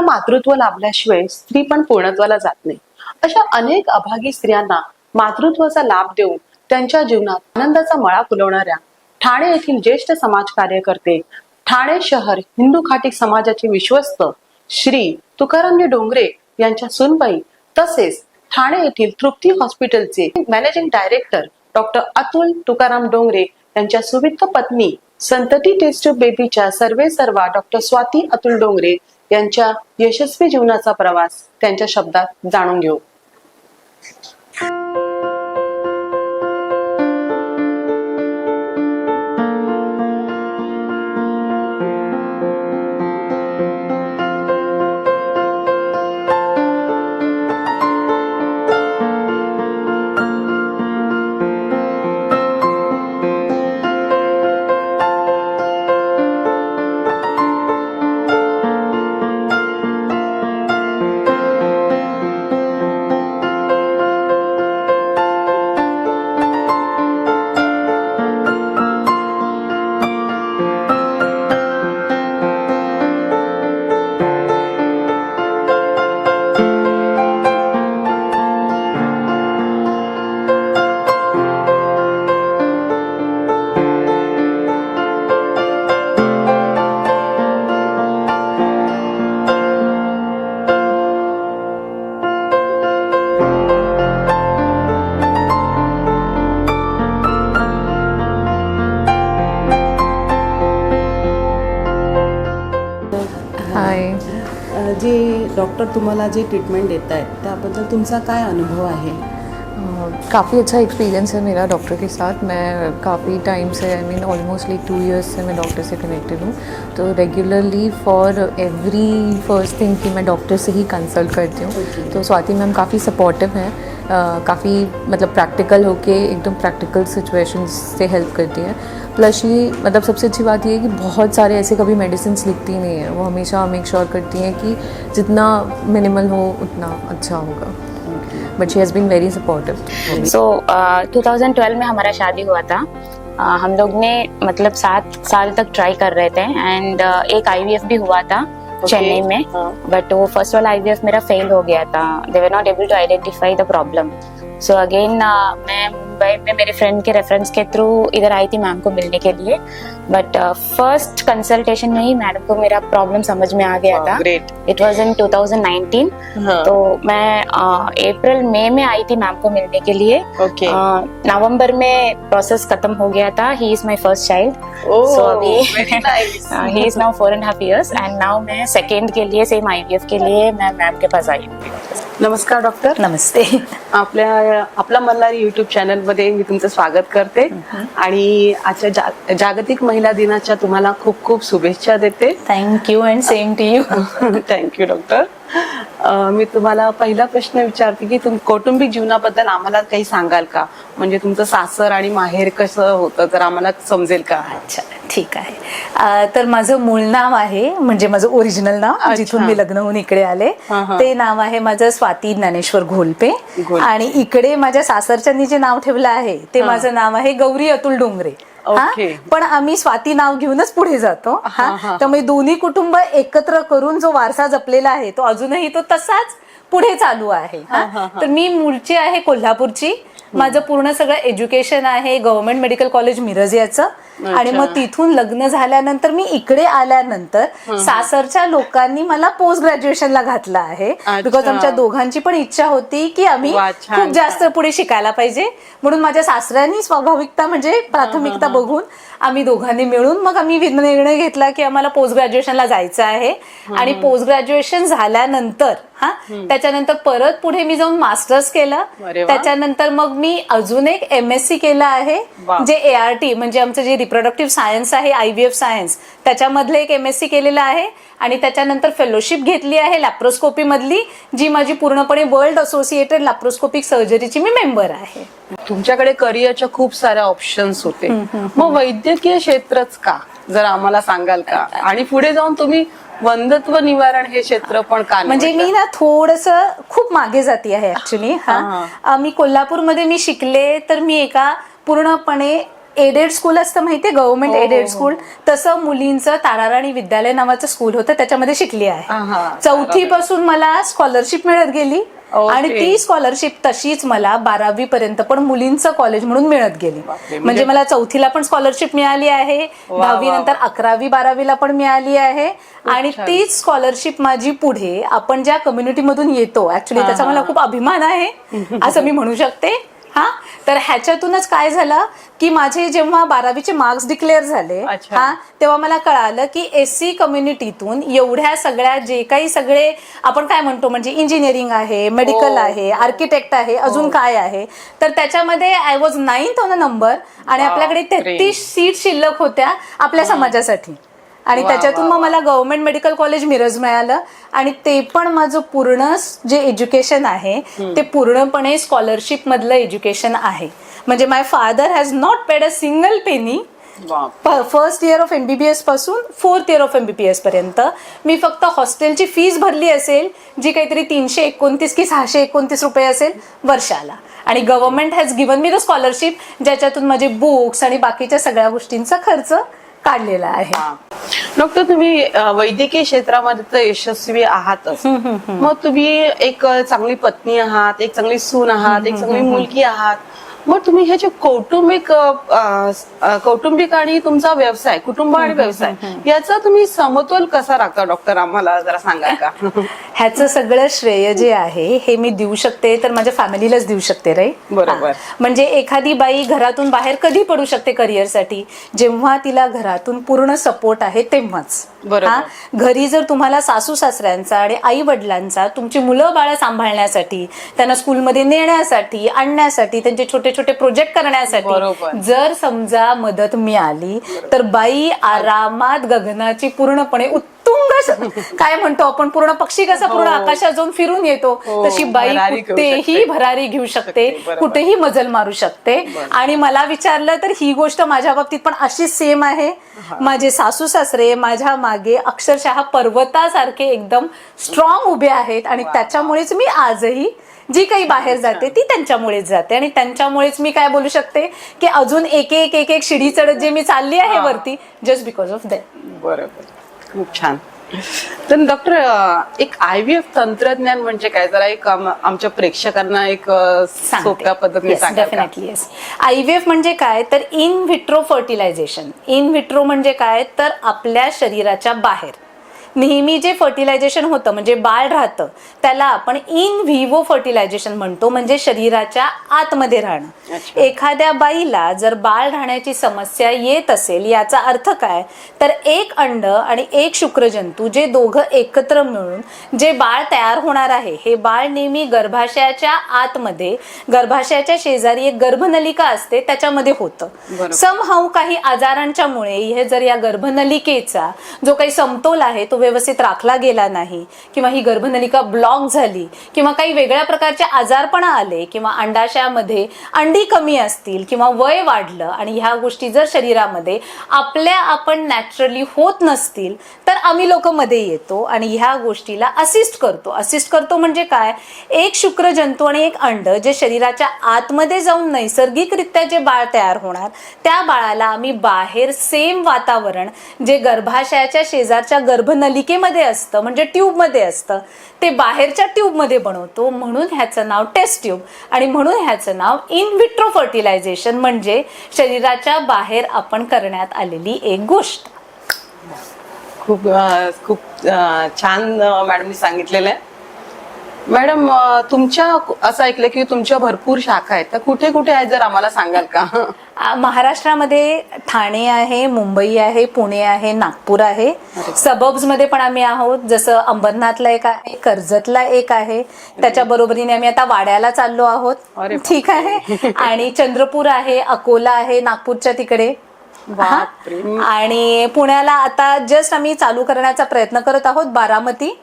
स्त्रीला मातृत्व लाभल्याशिवाय स्त्री पण पूर्णत्वाला जात नाही. अशा अनेक अभागी स्त्रियांना मातृत्वाचा लाभ देऊन त्यांच्या जीवनात आनंदाचा मळा फुलवणाऱ्या ठाणे येथील ज्येष्ठ समाज कार्यकर्ते ठाणे शहर हिंदू खाटीक समाजाचे विश्वस्त श्री तुकारामजी डोंगरे यांच्या सुनबाई तसेच ठाणे येथील तृप्ती हॉस्पिटलचे managing director doctor Atul Tukaram Dongre यांच्या सुविध पत्नी संतती टेस्ट बेबीच्या सर्वे सर्वा डॉक्टर स्वाती अतुल डोंगरे यांच्या यशस्वी जीवनाचा प्रवास त्यांच्या शब्दात जाणून घेऊ. तुम्हाला जे ट्रीटमेंट देत आहेत त्याबद्दल तुमचा काय अनुभव आहे? काफ़ी अच्छा एक्सपीरियंस है मेरा डॉक्टर के साथ। मैं काफ़ी time say I mean almost like two years से मैं डॉक्टर से कनेक्टेड हूँ। तो regularly for every first thing कि मैं डॉक्टर से ही कंसल्ट करती हूँ। Okay. तो स्वाति मैम काफ़ी सपोर्टिव हैं। काफ़ी मतलब प्रैक्टिकल होके एकदम प्रैक्टिकल सिचुएशन से हेल्प करती है। प्लस ये मतलब सबसे अच्छी बात ये है कि बहुत सारे ऐसे कभी मेडिसिन लिखती नहीं है। वो हमेशा मेक श्योर करती हैं कि जितना मिनिमल हो उतना अच्छा होगा। But she has been very supportive so two thousand twelve में हमारा शादी हुआ था। Uh, हम लोग ने मतलब सात साल तक ट्राई कर रहे थे। एंड uh, एक आईवीएफ भी हुआ था। चेन्नई में. बट वो फर्स्ट वाला आईवीएफ मेरा फेल हो गया था। They were not able to identify the problem so again मैं मुंबई में मेरे फ्रेंड के रेफरेंस के थ्रू इधर आई थी मैम को मिलने के लिए। बट फ़र्स्ट कंसल्टेशन में ही मैडम को मेरा प्रॉब्लम समझ में आ गया था। इट वॉज़ इन 2019 हाँ. तो मैं अप्रैल मई में आई थी मैम को मिलने के लिए। ओके अ, नवंबर में प्रोसेस खत्म हो गया था। He is my first child so अभी he is now four and half years and now मैं सेकेंड के लिए सेम आईवीएफ के लिए मैं मैम के पास आई हूँ। नमस्कार डॉक्टर नमस्ते. आपल्या आपला मल्हार युट्यूब चॅनलमध्ये मी तुमचं स्वागत करते. आणि आजच्या जा- जागतिक महिला दिनाच्या तुम्हाला खूप खूप शुभेच्छा देते. Thank you and same to you thank you doctor मी तुम्हाला पहिला प्रश्न विचारते की तुम कौटुंबिक जीवनाबद्दल आम्हाला काही सांगाल का? म्हणजे तुमचं सासर आणि माहेर कसं होतं तर आम्हाला समजेल का? अच्छा. ठीक आहे तर माझं मूळ नाव आहे म्हणजे माझं ओरिजिनल नाव. जिथून मी लग्न होऊन इकडे आले. ते नाव आहे माझं स्वाती ज्ञानेश्वर घोलपे. आणि इकडे माझ्या सासरच्यांनी जे नाव ठेवलं आहे ते माझं नाव आहे गौरी अतुल डोंगरे? ओके. पण आम्ही स्वाती नाव घेऊनच पुढे जातो हा. त्यामुळे दोन्ही कुटुंब एकत्र करून जो वारसा जपलेला आहे तो अजूनही तो तसाच पुढे चालू आहे? तर मी मूळची आहे कोल्हापूरची माझं पूर्ण सगळं एज्युकेशन आहे गव्हर्नमेंट मेडिकल कॉलेज मिरज याचं आणि मग तिथून लग्न झाल्यानंतर मी इकडे आल्यानंतर सासरच्या लोकांनी मला पोस्ट ग्रॅज्युएशनला घातलं आहे. बिकॉज आमच्या दोघांची पण इच्छा होती की आम्ही खूप जास्त पुढे शिकायला पाहिजे. म्हणून माझ्या सासऱ्यांनी स्वाभाविकता म्हणजे प्राथमिकता बघून आम्ही दोघांनी मिळून मग आम्ही निर्णय घेतला की आम्हाला पोस्ट ग्रॅज्युएशनला जायचं आहे. आणि पोस्ट ग्रॅज्युएशन झाल्यानंतर हा त्याच्यानंतर परत पुढे मी जाऊन मास्टर्स केलं. त्याच्यानंतर मग मी अजून एक एम एस सी केलं आहे. जे ए आर टी म्हणजे आमचं जे रिप्रोडक्टिव्ह सायन्स आहे आय व्ही एफ सायन्स त्याच्यामधलं एक एम एस सी केलेलं आहे. आणि त्याच्यानंतर फेलोशिप घेतली आहे लॅप्रोस्कोपी मधली जी माझी पूर्णपणे वर्ल्ड असोसिएटेड लॅप्रोस्कोपिक सर्जरीची मी मेंबर आहे. तुमच्याकडे करिअरच्या खूप साऱ्या ऑप्शन्स होते. मग वैद्यकीय क्षेत्रच का? जर आम्हाला सांगाल का? आणि पुढे जाऊन तुम्ही वंदत्व निवारण हे क्षेत्र पण का म्हणजे? मी ना थोडस खूप मागे जाती आहे ऍक्च्युली. हा. मी कोल्हापूरमध्ये मी शिकले तर मी एका पूर्णपणे एडेड स्कूल असतं माहितीये? Government aided school. तसं मुलींचं ताराराणी विद्यालय नावाचं स्कूल होतं त्याच्यामध्ये शिकली आहा. चौथी पासून मला स्कॉलरशिप मिळत गेली. आणि ती स्कॉलरशिप तशीच मला बारावी पर्यंत पण मुलींचं कॉलेज म्हणून मिळत गेली. म्हणजे- म्हणजे मला चौथीला पण स्कॉलरशिप मिळाली आहे दहावी नंतर अकरावी बारावीला पण मिळाली आहे आणि. तीच स्कॉलरशिप माझी पुढे आपण ज्या कम्युनिटीमधून येतो ऍक्च्युली त्याचा मला खूप अभिमान आहे असं मी म्हणू शकते. हा? तर ह्याच्यातूनच काय झालं की माझे जेव्हा बारावीचे मार्क्स डिक्लेअर झाले. हा तेव्हा मला कळालं की एस सी कम्युनिटीतून एवढ्या सगळ्या जे काही सगळे आपण काय म्हणतो म्हणजे इंजिनिअरिंग आहे मेडिकल आहे आर्किटेक्ट आहे अजून काय आहे तर त्याच्यामध्ये I was ninth on a number आणि आपल्याकडे. तेहतीस सीट शिल्लक होत्या आपल्या समाजासाठी. आणि त्याच्यातून मग मला गव्हर्नमेंट मेडिकल कॉलेज मिरज मिळालं. आणि ते पण माझं पूर्ण जे एज्युकेशन आहे ते पूर्णपणे स्कॉलरशिप मधलं एज्युकेशन आहे. म्हणजे my father has not paid a single penny. First year of एमबीबीएसपासून fourth year of MBBS पर्यंत. मी फक्त हॉस्टेलची फीस भरली असेल जी काहीतरी तीनशे एकोणतीस की सहाशे एकोणतीस रुपये असेल वर्षाला. आणि government has given me the scholarship ज्याच्यातून माझे बुक्स आणि बाकीच्या सगळ्या गोष्टींचा खर्च काढलेला आहे. डॉक्टर तुम्ही वैद्यकीय क्षेत्रामध्ये तर यशस्वी आहातच मग तुम्ही एक चांगली पत्नी आहात एक चांगली सून आहात एक चांगली मुलगी आहात. मग तुम्ही हे जे कौटुंबिक कौटुंबिक आणि तुमचा व्यवसाय कुटुंब आणि व्यवसाय याचा तुम्ही समतोल कसा राखता डॉक्टर? आम्हाला जरा सांगा का? ह्याचं सगळं श्रेय जे आहे हे मी देऊ शकते तर माझ्या फॅमिलीलाच देऊ शकते रे बरोबर. म्हणजे एखादी बाई घरातून बाहेर कधी पडू शकते करिअरसाठी? जेव्हा तिला घरातून पूर्ण सपोर्ट आहे तेव्हाच. बरोबर. घरी जर तुम्हाला सासू सासऱ्यांचा आणि आई वडिलांचा तुमची मुलं बाळं सांभाळण्यासाठी त्यांना स्कूलमध्ये नेण्यासाठी आणण्यासाठी त्यांचे छोटे छोटे प्रोजेक्ट करण्यासाठी. जर समजा मदत मिळाली तर बाई आरामात गगनाची पूर्णपणे काय म्हणतो आपण? पूर्ण पक्षी कसा पूर्ण आकाशात जाऊन फिरून येतो? हो, तशी बाई कुठेही. भरारी घेऊ शकते. कुठेही मजल मारू शकते. आणि मला विचारलं तर ही गोष्ट माझ्या बाबतीत पण अशीच सेम आहे. माझे सासू सासरे माझ्या मागे अक्षरशः पर्वतासारखे एकदम स्ट्रॉंग उभे आहेत आणि त्याच्यामुळेच मी आजही जी काही बाहेर जाते ती त्यांच्यामुळेच जाते. आणि त्यांच्यामुळेच मी काय बोलू शकते की अजून एक एक एक एक शिडी चढत जे मी चालली आहे वरती जस्ट बिकॉज ऑफ दॅट बरोबर. खूप छान. तर डॉक्टर एक आय व्ही एफ तंत्रज्ञान म्हणजे काय? जरा एक आम- आमच्या प्रेक्षकांना एक सोप्या पद्धतीने definitely yes I V F म्हणजे काय? तर in vitro fertilisation in vitro म्हणजे काय? तर आपल्या शरीराच्या बाहेर. नेहमी जे फर्टिलायझेशन होतं म्हणजे बाळ राहतं त्याला आपण इन व्हिवो फर्टिलायझेशन म्हणतो म्हणजे शरीराच्या आतमध्ये राहणं. एखाद्या बाईला जर बाळ राहण्याची समस्या येत असेल याचा अर्थ काय तर एक अंड आणि एक शुक्रजंतू जे दोघं एकत्र मिळून जे बाळ तयार होणार आहे हे बाळ नेहमी गर्भाशयाच्या आतमध्ये गर्भाशयाच्या शेजारी एक गर्भनलिका असते त्याच्यामध्ये होतं. समहाऊ काही आजारांच्या मुळे हे जर या गर्भनलिकेचा जो काही समतोल आहे तो व्यवस्थित राखला गेला नाही किंवा ही गर्भनलिका ब्लॉक झाली किंवा काही वेगळ्या प्रकारचे आजारपणा आले किंवा अंडाशयामध्ये अंडी कमी असतील किंवा वय वाढलं आणि ह्या गोष्टी जर शरीरामध्ये आपल्या आपण नॅचरली होत नसतील तर आम्ही लोक मध्ये येतो आणि ह्या गोष्टीला असिस्ट करतो. असिस्ट करतो म्हणजे काय? एक शुक्रजंतू आणि एक अंड जे शरीराच्या आतमध्ये जाऊन नैसर्गिकरित्या जे बाळ तयार होणार त्या बाळाला आम्ही बाहेर सेम वातावरण जे गर्भाशयाच्या शेजारच्या नलिकेमध्ये असतं म्हणजे ट्यूबमध्ये असतं ते बाहेरच्या ट्यूबमध्ये बनवतो म्हणून ह्याचं नाव टेस्ट ट्यूब आणि म्हणून ह्याचं नाव इन विट्रो फर्टिलायझेशन म्हणजे शरीराच्या बाहेर आपण करण्यात आलेली एक गोष्ट. खूप खूप छान मॅडमनी सांगितलेलं आहे. मॅडम तुमच्या असं ऐकलं की तुमच्या भरपूर शाखा आहेत तर कुठे कुठे आहेत जर आम्हाला सांगाल का? महाराष्ट्रामध्ये ठाणे आहे मुंबई आहे पुणे आहे नागपूर आहे. सबब्समध्ये पण आम्ही आहोत. जसं अंबरनाथला एक आहे कर्जतला एक आहे. त्याच्या बरोबरीने आम्ही आता वाड्याला चाललो आहोत. ठीक आहे. आणि चंद्रपूर आहे अकोला आहे नागपूरच्या तिकडे. आणि पुण्याला आता जस्ट आम्ही चालू करण्याचा प्रयत्न करत आहोत बारामती.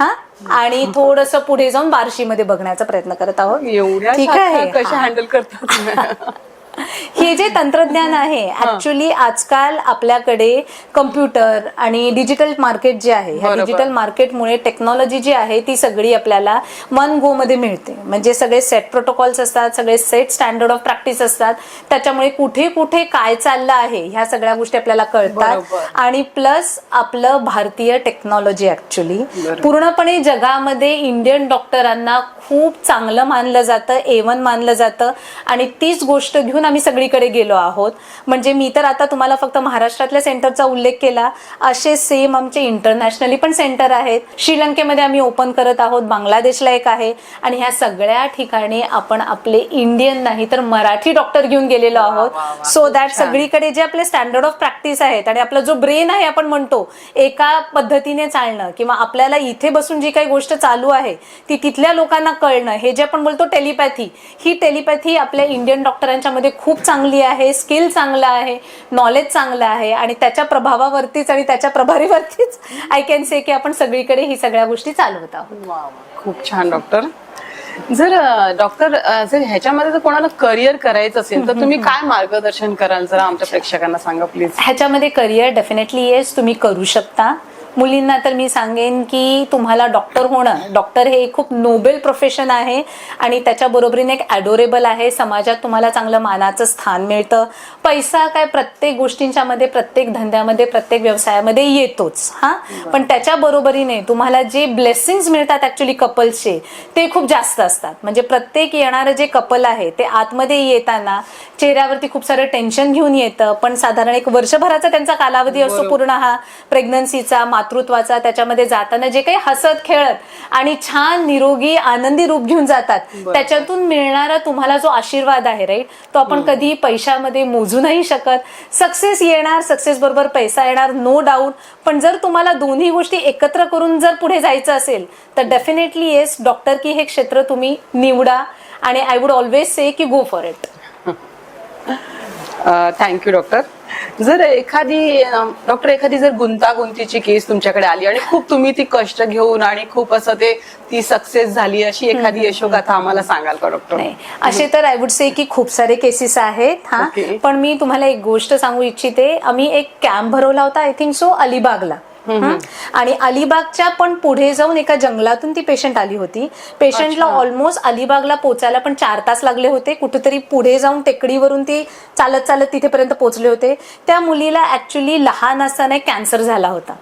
हा? आणि थोडस पुढे जाऊन बार्शीमध्ये बघण्याचा प्रयत्न करत आहोत. ठीक आहे. कशा. हँडल करतात हे जे तंत्रज्ञान आहे ऍक्च्युली आजकाल आपल्याकडे कम्प्युटर आणि डिजिटल मार्केट जे आहे ह्या. डिजिटल मार्केटमुळे टेक्नॉलॉजी जी आहे ती सगळी आपल्याला वन गो मध्ये मिळते म्हणजे सगळे सेट प्रोटोकॉल्स असतात सगळे सेट स्टँडर्ड ऑफ प्रॅक्टिस असतात त्याच्यामुळे कुठे कुठे काय चाललं आहे ह्या सगळ्या गोष्टी आपल्याला कळतात. आणि प्लस आपलं भारतीय टेक्नॉलॉजी ऍक्च्युली. पूर्णपणे जगामध्ये इंडियन डॉक्टरांना खूप चांगलं मानलं जातं ए वन मानलं जातं आणि तीच गोष्ट घेऊन आम्ही सगळीकडे गेलो आहोत. म्हणजे मी तर आता तुम्हाला फक्त महाराष्ट्रातल्या सेंटरचा उल्लेख केला. असे सेम आमचे इंटरनॅशनली पण सेंटर आहेत. श्रीलंकेमध्ये आम्ही ओपन करत आहोत. बांगलादेशला एक आहे. आणि ह्या सगळ्या ठिकाणी आपण आपले इंडियन नाही तर मराठी डॉक्टर घेऊन गेलेलो आहोत. सो दॅट सगळीकडे जे आपले स्टँडर्ड ऑफ प्रॅक्टिस आहेत आणि आपला जो ब्रेन आहे आपण म्हणतो एका पद्धतीने चालणं किंवा आपल्याला इथे बसून जी काही गोष्ट चालू आहे ती तिथल्या लोकांना कळणं हे जे आपण बोलतो टेलिपॅथी ही टेलिपॅथी आपल्या इंडियन डॉक्टरांच्या मध्ये खूप चांगली आहे स्किल चांगलं आहे नॉलेज चांगलं आहे आणि त्याच्या प्रभावावरतीच आणि त्याच्या प्रभारीवरतीच आय कॅन से की आपण सगळीकडे ही सगळ्या गोष्टी चालवत आहोत. खूप छान डॉक्टर जर डॉक्टर जर ह्याच्यामध्ये जर कोणाला करिअर करायचं असेल तर तुम्ही काय मार्गदर्शन कराल? जरा आमच्या प्रेक्षकांना सांगा प्लीज ह्याच्यामध्ये करिअर डेफिनेटली येस तुम्ही करू शकता. मुलींना तर मी सांगेन की तुम्हाला डॉक्टर होणं डॉक्टर हे एक खूप नोबेल प्रोफेशन आहे आणि त्याच्या बरोबरीने एक ॲडोरेबल आहे. समाजात तुम्हाला चांगलं मानाचं स्थान मिळतं. पैसा काय प्रत्येक गोष्टींच्या मध्ये प्रत्येक धंद्यामध्ये प्रत्येक व्यवसायामध्ये येतोच हा? पण त्याच्या बरोबरीने तुम्हाला जे ब्लेसिंग्स मिळतात ऍक्च्युली कपल्सचे ते खूप जास्त असतात. म्हणजे प्रत्येक येणारं जे कपल आहे ते आतमध्ये येताना चेहऱ्यावरती खूप सारं टेन्शन घेऊन येतं. पण साधारण एक वर्षभराचा त्यांचा कालावधी असतो पूर्ण हा. प्रेग्नन्सीचा मातृत्वाचा त्याच्यामध्ये जाताना जे काही हसत खेळत आणि छान निरोगी आनंदी रूप घेऊन जातात त्याच्यातून मिळणारा तुम्हाला जो आशीर्वाद आहे राईट तो आपण कधी पैशामध्ये मोजू नाही शकत सक्सेस येणार सक्सेस बरोबर पैसा येणार नो डाऊट पण जर तुम्हाला दोन्ही गोष्टी एकत्र करून जर पुढे जायचं असेल तर डेफिनेटली येस डॉक्टर की हे क्षेत्र तुम्ही निवडा. आणि आय वुड ऑलवेज से की go for it thank you doctor जर एखादी डॉक्टर एखादी जर गुंतागुंतीची केस तुमच्याकडे आली आणि खूप तुम्ही ती कष्ट घेऊन आणि खूप असं ते ती सक्सेस झाली अशी एखादी यशोगाथा आम्हाला सांगाल का डॉक्टर नाही. असे तर आय वुड से की खूप सारे केसेस आहेत हा. पण मी तुम्हाला एक गोष्ट सांगू इच्छिते. आम्ही एक कॅम्प भरवला होता आय थिंक सो अलिबागला? आणि अलिबागच्या पण पुढे जाऊन एका जंगलातून ती पेशंट आली होती. पेशंटला ऑलमोस्ट अलिबागला पोचायला पण चार तास लागले होते. कुठेतरी पुढे जाऊन टेकडीवरून ती चालत चालत तिथेपर्यंत पोहोचले होते. त्या मुलीला ऍक्च्युली लहान असताना कॅन्सर झाला होता.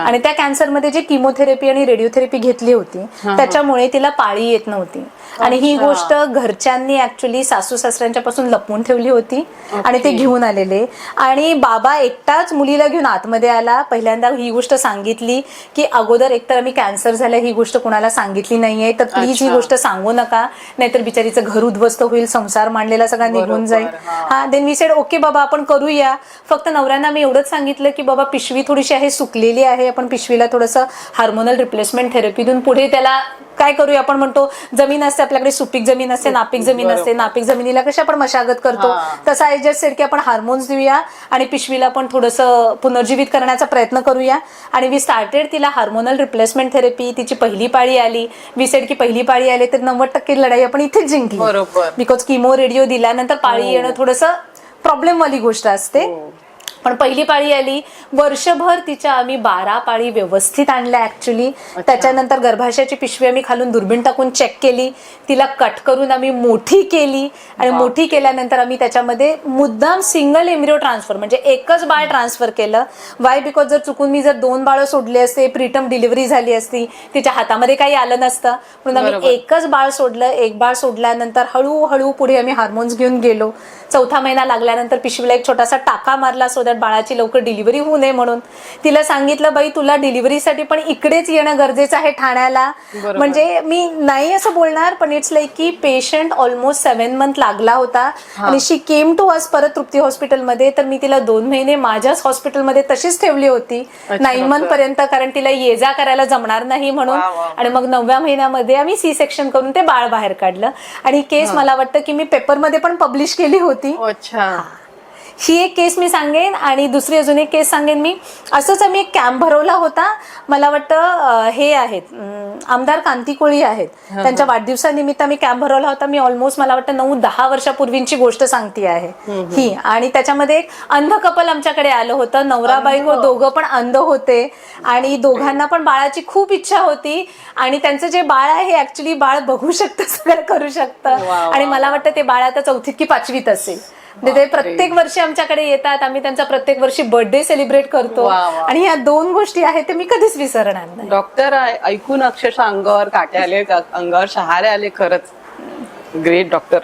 आणि त्या कॅन्सरमध्ये जे किमोथेरपी आणि रेडिओथेरपी घेतली होती त्याच्यामुळे तिला पाळी येत नव्हती. आणि ही. गोष्ट घरच्यांनी ऍक्च्युली सासू सासऱ्यांच्या पासून लपवून ठेवली होती. आणि ते घेऊन आलेले. आणि बाबा एकटाच मुलीला घेऊन आतमध्ये आला. पहिल्यांदा ही गोष्ट सांगितली की अगोदर एकतर आम्ही कॅन्सर झालं ही गोष्ट कुणाला सांगितली नाहीये तर प्लीज ही. गोष्ट सांगू नका नाहीतर बिचारीचं घर उद्ध्वस्त होईल संसार मांडलेला सगळा निघून जाईल हा. हा देन मी सेड ओके बाबा आपण करूया फक्त नवऱ्यांना मी एवढंच सांगितलं की बाबा पिशवी थोडीशी आहे सुकलेली आहे आपण पिशवीला थोडंसं हार्मोनल रिप्लेसमेंट थेरपी देऊन पुढे त्याला काय करूया? आपण म्हणतो जमीन असते आपल्याकडे सुपीक जमीन असते नापीक जमीन असते नापीक जमिनीला कशी आपण मशागत करतो? हा. तसं आय जस्ट सेड की आपण हार्मोन्स देऊया आणि पिशवीला पण थोडंसं पुनर्जीवित करण्याचा प्रयत्न करूया. आणि वी स्टार्टेड तिला हार्मोनल रिप्लेसमेंट थेरपी तिची पहिली पाळी आली. वी सेड की पहिली पाळी आली तर नव्वद टक्के लढाई आपण इथेच जिंकली. बरोबर. बिकॉज किमो रेडिओ दिल्यानंतर पाळी येणं थोडंसं प्रॉब्लेम वाली गोष्ट असते. पण पहिली पाळी आली. वर्षभर तिच्या आम्ही बारा पाळी व्यवस्थित आणल्या ऍक्च्युली त्याच्यानंतर गर्भाशयाची पिशवी आम्ही खालून दुर्बीण टाकून चेक केली. तिला कट करून आम्ही मोठी केली. आणि मोठी केल्यानंतर आम्ही त्याच्यामध्ये मुद्दाम सिंगल एम्ब्रिओ ट्रान्सफर म्हणजे एकच बाळ ट्रान्सफर केलं. वाय बिकॉज जर चुकून मी जर दोन बाळं सोडले असते प्रीटम डिलिव्हरी झाली असती तिच्या हातामध्ये काही आलं नसतं. म्हणून. आम्ही एकच बाळ सोडलं. एक बाळ सोडल्यानंतर हळूहळू पुढे आम्ही हार्मोन्स घेऊन गेलो. चौथा महिना लागल्यानंतर पिशवीला एक छोटासा टाका मारला सो दॅट बाळाची लवकर डिलिव्हरी होऊ नये म्हणून. तिला सांगितलं बाई तुला डिलिव्हरीसाठी पण इकडेच येणं गरजेचं आहे ठाण्याला. म्हणजे मी नाही असं बोलणार पण इट्स लाईक की पेशंट ऑलमोस्ट सेव्हन मंथ लागला होता. आणि शी केम टू अस परत तृप्ती हॉस्पिटलमध्ये तर मी तिला दोन महिने माझ्याच हॉस्पिटलमध्ये तशीच ठेवली होती. Nine month. पर्यंत कारण तिला ये जा करायला जमणार नाही म्हणून. आणि मग नवव्या महिन्यामध्ये आम्ही सी सेक्शन करून ते बाळ बाहेर काढलं. आणि केस मला वाटतं की मी पेपरमध्ये पण पब्लिश केली होती. अच्छा. ही एक केस मी सांगेन आणि दुसरी अजून एक केस सांगेन मी. असंच आम्ही एक कॅम्प भरवला होता. मला वाटतं हे आहेत. आमदार कांती कोळी आहेत. त्यांच्या वाढदिवसानिमित्त मी कॅम्प भरवला होता. मी ऑलमोस्ट मला वाटतं नऊ दहा वर्षापूर्वींची गोष्ट सांगते आहे ही. आणि त्याच्यामध्ये एक अंध कपल आमच्याकडे आलं होतं. नवरा बायको दोघं पण अंध होते. आणि दोघांना पण बाळाची खूप इच्छा होती. आणि त्यांचं जे बाळ आहे हे ऍक्च्युली बाळ बघू शकतं सगळं करू शकतं. आणि मला वाटतं ते बाळ आता चौथीत की पाचवीत असेल. म्हणजे ते प्रत्येक वर्षी आमच्याकडे येतात. आम्ही त्यांचा प्रत्येक वर्षी बर्थडे सेलिब्रेट करतो. वा, वा. आणि ह्या दोन गोष्टी आहेत ते मी कधीच विसरणार नाही. डॉक्टर ऐकून अक्षरशः अंगावर काटे आले अंगावर शहारे आले खरंच. ग्रेट डॉक्टर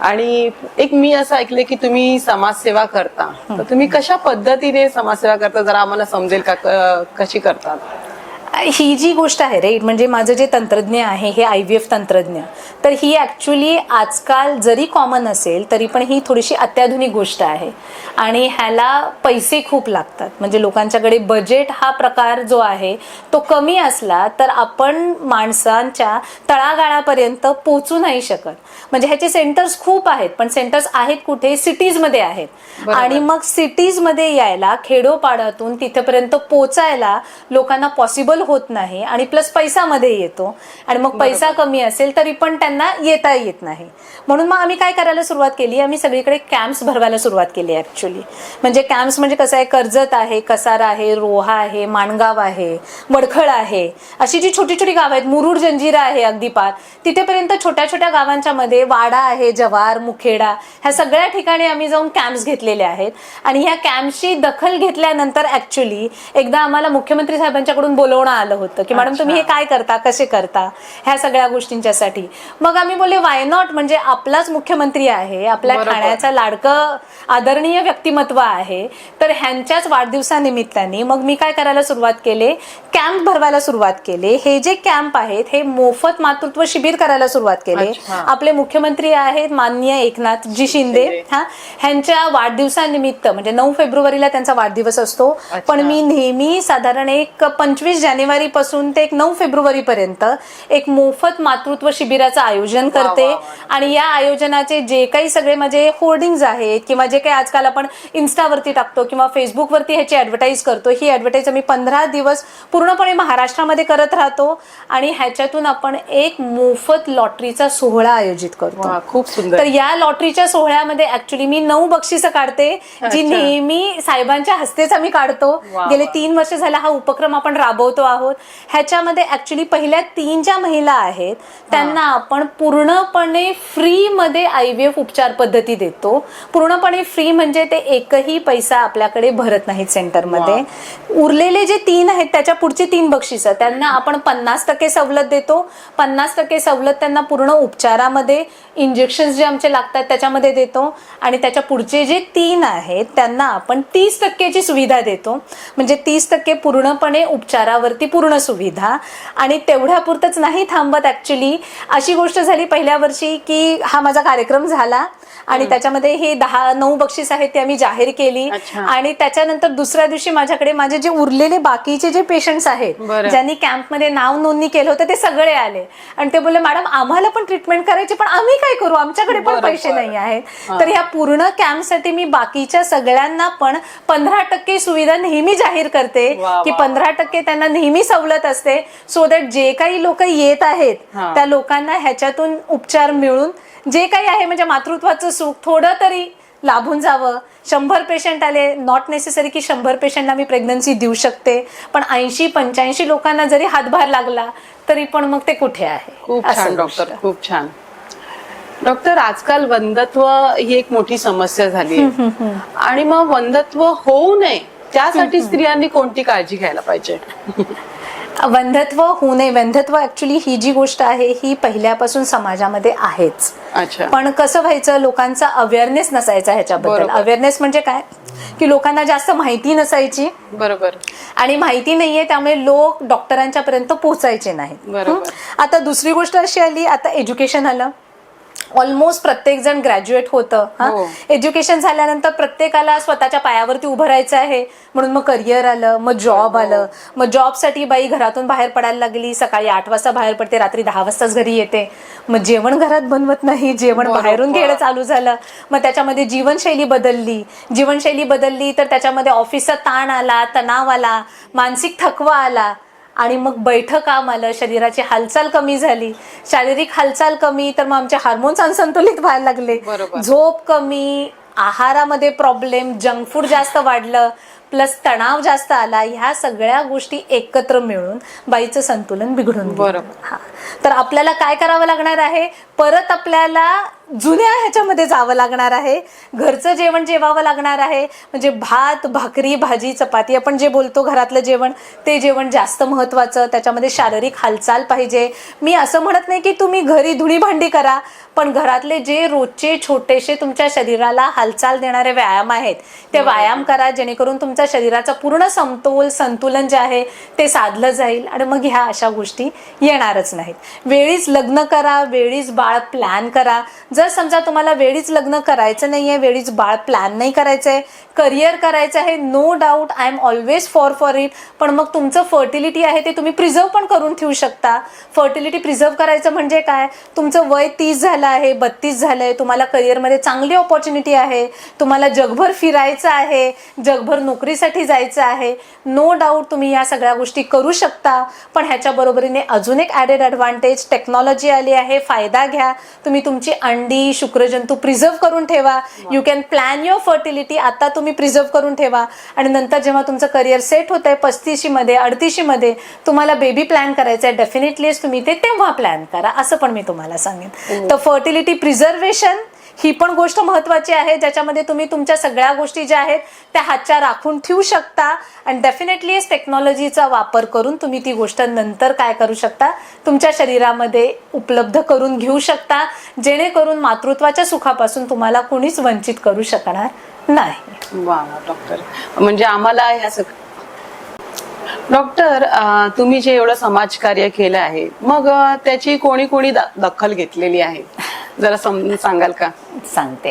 आणि एक मी असं ऐकलंय की तुम्ही समाजसेवा करता. तर तुम्ही कशा पद्धतीने समाजसेवा करता? जरा आम्हाला समजेल का क- कशी करतात? ही जी गोष्ट आहे राईट म्हणजे माझं जे तंत्रज्ञ आहे हे आय व्ही एफ तंत्रज्ञ तर ही ॲक्च्युली आजकाल जरी कॉमन असेल तरी पण ही थोडीशी अत्याधुनिक गोष्ट आहे. आणि ह्याला पैसे खूप लागतात. म्हणजे लोकांच्याकडे बजेट हा प्रकार जो आहे तो कमी असला तर आपण माणसांच्या तळागाळापर्यंत पोचू नाही शकत. म्हणजे ह्याचे सेंटर्स खूप आहेत पण सेंटर्स आहेत कुठे? सिटीजमध्ये आहेत. आणि मग सिटीजमध्ये यायला खेडोपाड्यातून तिथेपर्यंत पोचायला लोकांना पॉसिबल होत नाही आणि प्लस पैसा मध्ये येतो. आणि मग पैसा कमी असेल तरी पण त्यांना येता येत नाही. म्हणून मग आम्ही काय करायला सुरुवात केली? आम्ही सगळीकडे कॅम्प्स भरवायला सुरुवात केली ऍक्च्युली म्हणजे कॅम्प्स म्हणजे कसं आहे? कर्जत आहे कसारा आहे रोहा आहे माणगाव आहे वडखळ आहे. अशी जी छोटी छोटी गावं आहेत मुरुड जंजिरा आहे अगदी पार. तिथेपर्यंत छोट्या छोट्या गावांच्या मध्ये वाडा आहे जव्हार मुखेडा ह्या सगळ्या ठिकाणी आम्ही जाऊन कॅम्प्स घेतलेले आहेत. आणि ह्या कॅम्पची दखल घेतल्यानंतर ऍक्च्युली एकदा आम्हाला मुख्यमंत्री साहेबांच्याकडून बोलवणं आलं होतं की मॅडम तुम्ही हे काय करता? कसे करता? ह्या सगळ्या गोष्टींच्यासाठी. मग आम्ही बोलले वाय नॉट म्हणजे आपलाच मुख्यमंत्री आहे आपल्या. ठाण्याचा लाडकं आदरणीय व्यक्तिमत्व आहे. तर ह्यांच्याच वाढदिवसानिमित्ताने मग मी काय करायला सुरुवात केले? कॅम्प भरवायला सुरुवात केले. हे जे कॅम्प आहेत हे मोफत मातृत्व शिबिर करायला सुरुवात केले. आपले मुख्यमंत्री आहेत माननीय एकनाथजी शिंदे. हा. ह्यांच्या वाढदिवसानिमित्त म्हणजे नऊ फेब्रुवारीला त्यांचा वाढदिवस असतो. पण मी नेहमी साधारण एक पंचवीस जानेवारी पासून ते एक नऊ फेब्रुवारी पर्यंत एक मोफत मातृत्व शिबिराचं आयोजन करते. आणि या आयोजनाचे जे काही सगळे माझे होर्डिंग्ज आहेत किंवा जे काही आजकाल आपण इन्स्टावरती टाकतो किंवा फेसबुकवरती ह्याची ऍडव्हर्टाईज करतो ही ऍडव्हर्टाईज आम्ही पंधरा दिवस पूर्णपणे महाराष्ट्रामध्ये करत राहतो. आणि ह्याच्यातून आपण एक मोफत लॉटरीचा सोहळा आयोजित करतो. खूप सुंदर. तर या लॉटरीच्या सोहळ्यामध्ये ऍक्च्युली मी नऊ बक्षिसं काढते जी नेहमी साहेबांच्या हस्तेच आम्ही काढतो. गेले तीन वर्ष झाला हा उपक्रम आपण राबवतो आहोत. ह्याच्यामध्ये ऍक्च्युली पहिल्या तीन ज्या महिला आहेत त्यांना आपण पूर्णपणे फ्री मध्ये आय व्ही एफ उपचार पद्धती देतो. पूर्णपणे फ्री म्हणजे ते एकही पैसा आपल्याकडे भरत नाहीत सेंटरमध्ये. उरलेले जे तीन आहेत त्याच्या पुढची तीन बक्षिसं. त्यांना आपण पन्नास टक्के सवलत देतो. पन्नास टक्के सवलत त्यांना पूर्ण उपचारामध्ये इंजेक्शन जे आमचे लागतात त्याच्यामध्ये देतो. आणि त्याच्या पुढचे जे तीन आहेत त्यांना आपण तीस टक्केची सुविधा देतो. म्हणजे तीस टक्के पूर्णपणे उपचारावरती पूर्ण सुविधा. आणि तेवढ्यापुरतंच नाही थांबत ॲक्च्युली अशी गोष्ट झाली पहिल्या वर्षी की हा माझा कार्यक्रम झाला. आणि त्याच्यामध्ये हे दहा नऊ बक्षीस आहेत ते आम्ही जाहीर केली. आणि त्याच्यानंतर दुसऱ्या दिवशी माझ्याकडे माझे जे उरलेले बाकीचे जे पेशंट्स आहेत. ज्यांनी कॅम्पमध्ये नाव नोंदणी केलं होतं ते सगळे आले आणि ते बोलले मॅडम आम्हाला पण ट्रीटमेंट करायची पण आम्ही काय करू आमच्याकडे पण. पैसे नाही आहेत तर ह्या पूर्ण कॅम्पसाठी मी बाकीच्या सगळ्यांना पण पंधरा टक्के सुविधा नेहमी जाहीर करते की. पंधरा टक्के त्यांना नेहमी सवलत असते सो दॅट जे काही लोक येत आहेत. त्या लोकांना ह्याच्यातून उपचार मिळून जे काही आहे म्हणजे मातृत्वाचं सुख थोडं तरी लाभून जावं. शंभर पेशंट आले नॉट नेसेसरी की शंभर पेशंटला मी प्रेग्नन्सी देऊ शकते. पण ऐंशी पंच्याऐंशी लोकांना जरी हातभार लागला तरी पण मग ते कुठे आहे? खूप छान. डॉक्टर खूप छान. डॉक्टर आजकाल वंदत्व ही एक मोठी समस्या झाली आहे. आणि मग वंदत्व होऊ नये त्यासाठी स्त्रियांनी कोणती काळजी घ्यायला पाहिजे? वंध्यत्व होऊ नये. वंध्यत्व ऍक्च्युली ही जी गोष्ट आहे ही पहिल्यापासून समाजामध्ये आहेच. अच्छा. पण कसं व्हायचं लोकांचा अवेअरनेस नसायचा ह्याच्याबद्दल. बरोबर. अवेअरनेस म्हणजे काय? की लोकांना जास्त माहिती नसायची. बरोबर. आणि माहिती नाहीये त्यामुळे लोक डॉक्टरांच्या पर्यंत पोहोचायचे नाहीत. बरोबर. हं? आता दुसरी गोष्ट अशी आली आता एज्युकेशन आलं. ऑलमोस्ट प्रत्येक जण ग्रॅज्युएट होतं हो. एज्युकेशन झाल्यानंतर प्रत्येकाला स्वतःच्या पायावरती उभं राहायचं आहे. म्हणून मग करिअर आलं मग जॉब आलं. मग जॉबसाठी बाई घरातून बाहेर पडायला लागली सकाळी आठ वाजता बाहेर पडते रात्री दहा वाजताच घरी येते. मग जेवण घरात बनवत नाही जेवण. बाहेरून घेणं चालू झालं. मग त्याच्यामध्ये जीवनशैली बदलली. जीवनशैली बदलली तर त्याच्यामध्ये ऑफिसचा ताण आला तणाव आला मानसिक थकवा आला. आणि मग बैठं काम आलं शरीराची हालचाल कमी झाली शारीरिक हालचाल कमी तर मग आमचे हार्मोन्स असंतुलित व्हायला लागले. झोप कमी आहारामध्ये प्रॉब्लेम जंक फूड जास्त वाढलं प्लस तणाव जास्त आला ह्या सगळ्या गोष्टी एकत्र मिळून बाईचं संतुलन बिघडून. बरोबर. हा तर आपल्याला काय करावं लागणार आहे परत आपल्याला जुन्या ह्याच्यामध्ये जावं लागणार आहे. घरचं जेवण जेवावं लागणार आहे. म्हणजे भात भाकरी भाजी चपाती आपण जे बोलतो घरातलं जेवण ते जेवण जास्त महत्वाचं त्याच्यामध्ये शारीरिक हालचाल पाहिजे. मी असं म्हणत नाही की तुम्ही घरी धुणी भांडी करा पण घरातले जे रोजचे छोटेसे तुमच्या शरीराला हालचाल देणारे व्यायाम आहेत ते व्यायाम करा जेणेकरून तुमच्या शरीराचा पूर्ण समतोल संतुलन जे आहे ते साधलं जाईल आणि मग ह्या अशा गोष्टी येणारच नाहीत. वेळीच लग्न करा वेळीच बाळ प्लॅन करा. जर समजा तुम्हाला वेळीच लग्न करायचं नाही आहे वेळीच बाळ प्लॅन नाही करायचं आहे करिअर करायचं आहे no doubt I am always for for it पण मग तुमचं फर्टिलिटी आहे ते तुम्ही प्रिझर्व पण करून ठेवू शकता. फर्टिलिटी प्रिझर्व करायचं म्हणजे काय? तुमचं वय तीस झालं आहे बत्तीस झालंय तुम्हाला करिअरमध्ये चांगली ऑपॉर्च्युनिटी आहे तुम्हाला जगभर फिरायचं आहे जगभर नोकरीसाठी जायचं आहे. नो डाऊट तुम्ही या सगळ्या गोष्टी करू शकता. पण ह्याच्या बरोबरीने अजून एक ॲडेड ॲडव्हान्टेज टेक्नॉलॉजी आली आहे फायदा घ्या. तुम्ही तुमची अंडी शुक्रजंतू प्रिझर्व करून ठेवा. You can plan your fertility आता तुम्ही प्रिझर्व करून ठेवा. आणि नंतर जेव्हा तुमचं करिअर सेट होत आहे पस्तीशीमध्ये अडतीशीमध्ये तुम्हाला बेबी प्लॅन करायचं आहे डेफिनेटलीच तुम्ही ते तेव्हा प्लॅन करा. असं पण मी तुम्हाला सांगेन. तर फर्टिलिटी प्रिझर्वेशन ही पण गोष्ट महत्वाची आहे ज्याच्यामध्ये तुम्ही तुमच्या सगळ्या गोष्टी ज्या आहेत त्या हातच्या राखून ठेवू शकता. आणि डेफिनेटली टेक्नॉलॉजीचा वापर करून तुम्ही ती गोष्ट नंतर काय करू शकता? तुमच्या शरीरामध्ये उपलब्ध करून घेऊ शकता. जेणेकरून मातृत्वाच्या सुखापासून तुम्हाला कुणीच वंचित करू शकणार नाही. वा वा, डॉक्टर म्हणजे आम्हाला ह्या सग डॉक्टर तुम्ही जे एवढं समाजकार्य केलं आहे मग त्याची कोणी कोणी दखल घेतलेली आहे? जरा समजून सांगाल का सांगते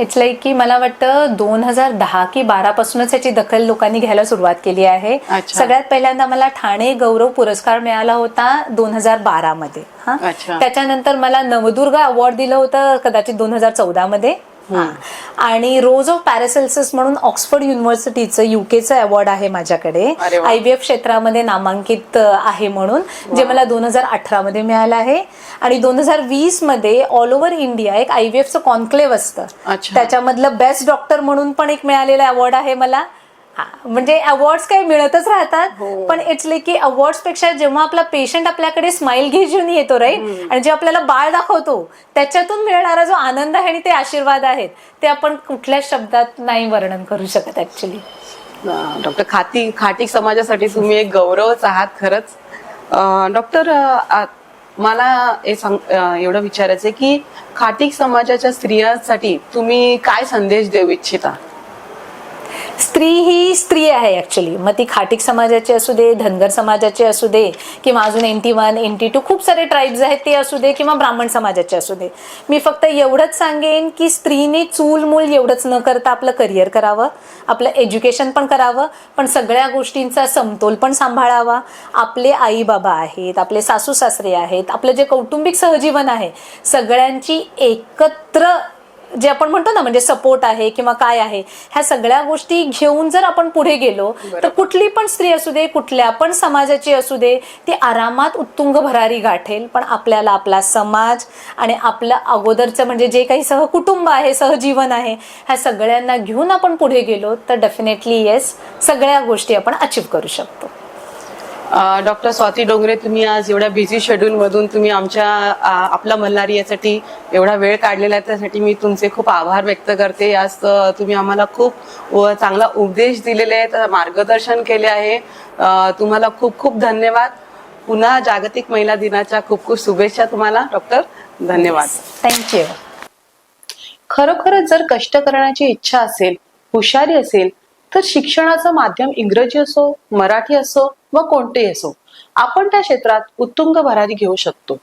इट्स लाईक की मला वाटतं दोन हजार दहा की बारा पासूनच याची दखल लोकांनी घ्यायला सुरुवात केली आहे. सगळ्यात पहिल्यांदा मला ठाणे गौरव पुरस्कार मिळाला होता दोन हजार बारा मध्ये हा अच्छा. त्याच्यानंतर मला नवदुर्ग अवॉर्ड दिलं होतं कदाचित दोन हजार चौदा मध्ये. आणि रोज ऑफ पॅरासेल्सिस म्हणून ऑक्सफर्ड युनिव्हर्सिटीचं युकेचं अवॉर्ड आहे माझ्याकडे. आय व्ही एफ क्षेत्रामध्ये नामांकित आहे म्हणून जे मला दोन हजार अठरा मध्ये मिळालं आहे. आणि दोन हजार वीसमध्ये ऑल ओव्हर इंडिया एक आय व्ही एफचं कॉन्क्लेव्ह असतं. त्याच्यामधलं बेस्ट डॉक्टर म्हणून पण एक मिळालेला अवॉर्ड आहे मला. म्हणजे अवॉर्ड्स काही मिळतच राहतात हो. पण इट्स लाईक की अवॉर्ड्सपेक्षा जेव्हा आपला पेशंट आपल्याकडे स्माइल घेऊन येतो राईट आणि जे आपल्याला बाळ दाखवतो त्याच्यातून मिळणारा जो आनंद आहे आणि ते आशीर्वाद आहेत ते आपण कुठल्या शब्दात नाही वर्णन करू शकत ऍक्च्युली डॉक्टर खाती खाटिक समाजासाठी तुम्ही एक गौरवच आहात खरंच. डॉक्टर मला हे सांग एवढं विचारायचं की खाटिक समाजाच्या स्त्रियांसाठी तुम्ही काय संदेश देऊ इच्छिता? स्त्री ही स्त्री आहे ॲक्च्युली मग ती खाटिक समाजाची असू दे धनगर समाजाची असू दे किंवा अजून N T one N T two खूप सारे ट्राईब्स आहेत ते असू दे किंवा ब्राह्मण समाजाचे असू दे. मी फक्त एवढंच सांगेन की स्त्रीने चूल मूल एवढंच न करता आपलं करिअर करावं आपलं एज्युकेशन पण करावं पण सगळ्या गोष्टींचा समतोल पण सांभाळावा. आपले आई बाबा आहेत आपले सासू सासरे आहेत आपलं जे कौटुंबिक सहजीवन आहे सगळ्यांची एकत्र जे आपण म्हणतो ना म्हणजे सपोर्ट आहे किंवा काय आहे ह्या सगळ्या गोष्टी घेऊन जर आपण पुढे गेलो तर कुठली पण स्त्री असू दे कुठल्या पण समाजाची असू दे ती आरामात उत्तुंग भरारी गाठेल. पण आपल्याला आपला समाज आणि आपलं अगोदरचं म्हणजे जे काही सहकुटुंब आहे सहजीवन आहे ह्या सगळ्यांना घेऊन आपण पुढे गेलो तर डेफिनेटली येस सगळ्या गोष्टी आपण अचीव करू शकतो. डॉक्टर स्वाती डोंगरे तुम्ही आज एवढ्या बिझी शेड्यूल मधून तुम्ही आमच्या आपला मल्हारी यासाठी एवढा वेळ काढलेला आहे त्यासाठी मी तुमचे खूप आभार व्यक्त करते. आज तुम्ही आम्हाला खूप चांगला उपदेश दिलेले आहेत मार्गदर्शन केले आहे. तुम्हाला खूप खूप धन्यवाद. पुन्हा जागतिक महिला दिनाच्या खूप खूप शुभेच्छा तुम्हाला. डॉक्टर धन्यवाद. थँक्यू खरोखरच जर कष्ट करण्याची इच्छा असेल हुशारी असेल तर शिक्षणाचं माध्यम इंग्रजी असो मराठी असो व कोणतेही असो आपण त्या क्षेत्रात उत्तुंग भरारी घेऊ शकतो.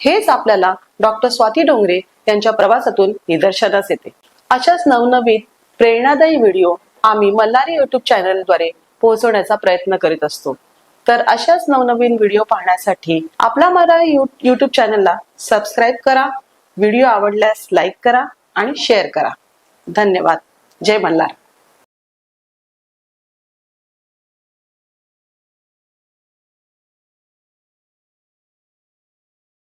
हेच आपल्याला डॉक्टर स्वाती डोंगरे यांच्या प्रवासातून निदर्शनास येते. अशाच नवनवीन प्रेरणादायी व्हिडिओ आम्ही मल्हारी युट्यूब चॅनलद्वारे पोहोचवण्याचा प्रयत्न करीत असतो. तर अशाच नवनवीन व्हिडिओ पाहण्यासाठी आपला मराठी युट्यूब चॅनलला सबस्क्राईब करा व्हिडिओ आवडल्यास लाईक करा आणि शेअर करा. धन्यवाद. जय मल्हार.